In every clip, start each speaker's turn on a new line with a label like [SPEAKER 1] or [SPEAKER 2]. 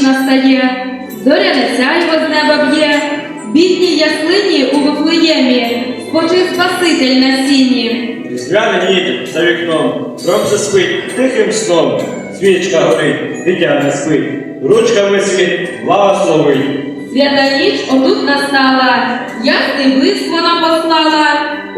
[SPEAKER 1] ніч настає, зоряне сяйво з неба б'є, бідній яслині у Вифлеємі, спочив Спаситель на сіні.
[SPEAKER 2] Різдвяна ніч за вікном, гром заспить тихим сном, свічка горить, дитя не спить, ручками світ благословить.
[SPEAKER 1] Свята ніч отут настала, ясний блиск вона послала,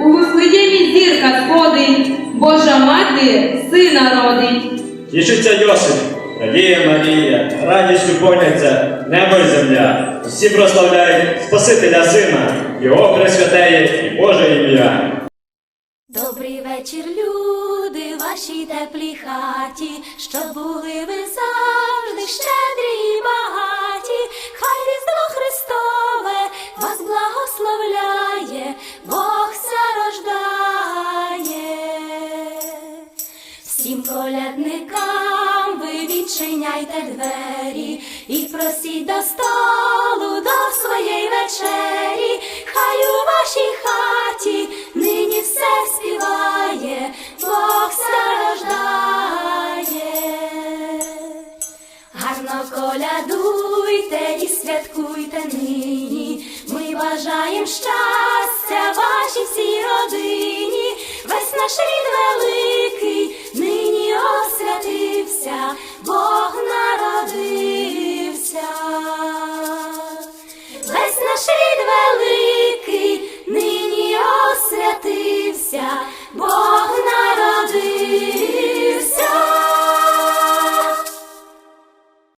[SPEAKER 1] у Вифлеємі зірка сходить, Божа мати сина родить.
[SPEAKER 2] Тішиться Йосип, радіє Марія, радістю поняться небо й земля. Всі прославляють Спасителя Сина, Його пресвятеє і Боже ім'я.
[SPEAKER 3] Добрий вечір, люди, вашій теплій хаті, щоб були ви завжди щедрі і багаті. Хай Різдво Христове вас благословляє, Бог ся рождає. Всім колядникам відчиняйте двері і просіть до столу до своєї вечері. Хай у вашій хаті нині все співає, Бог страждає. Гарно колядуйте і святкуйте нині. Ми бажаєм щастя вашій всій родині. Весь наш рід великий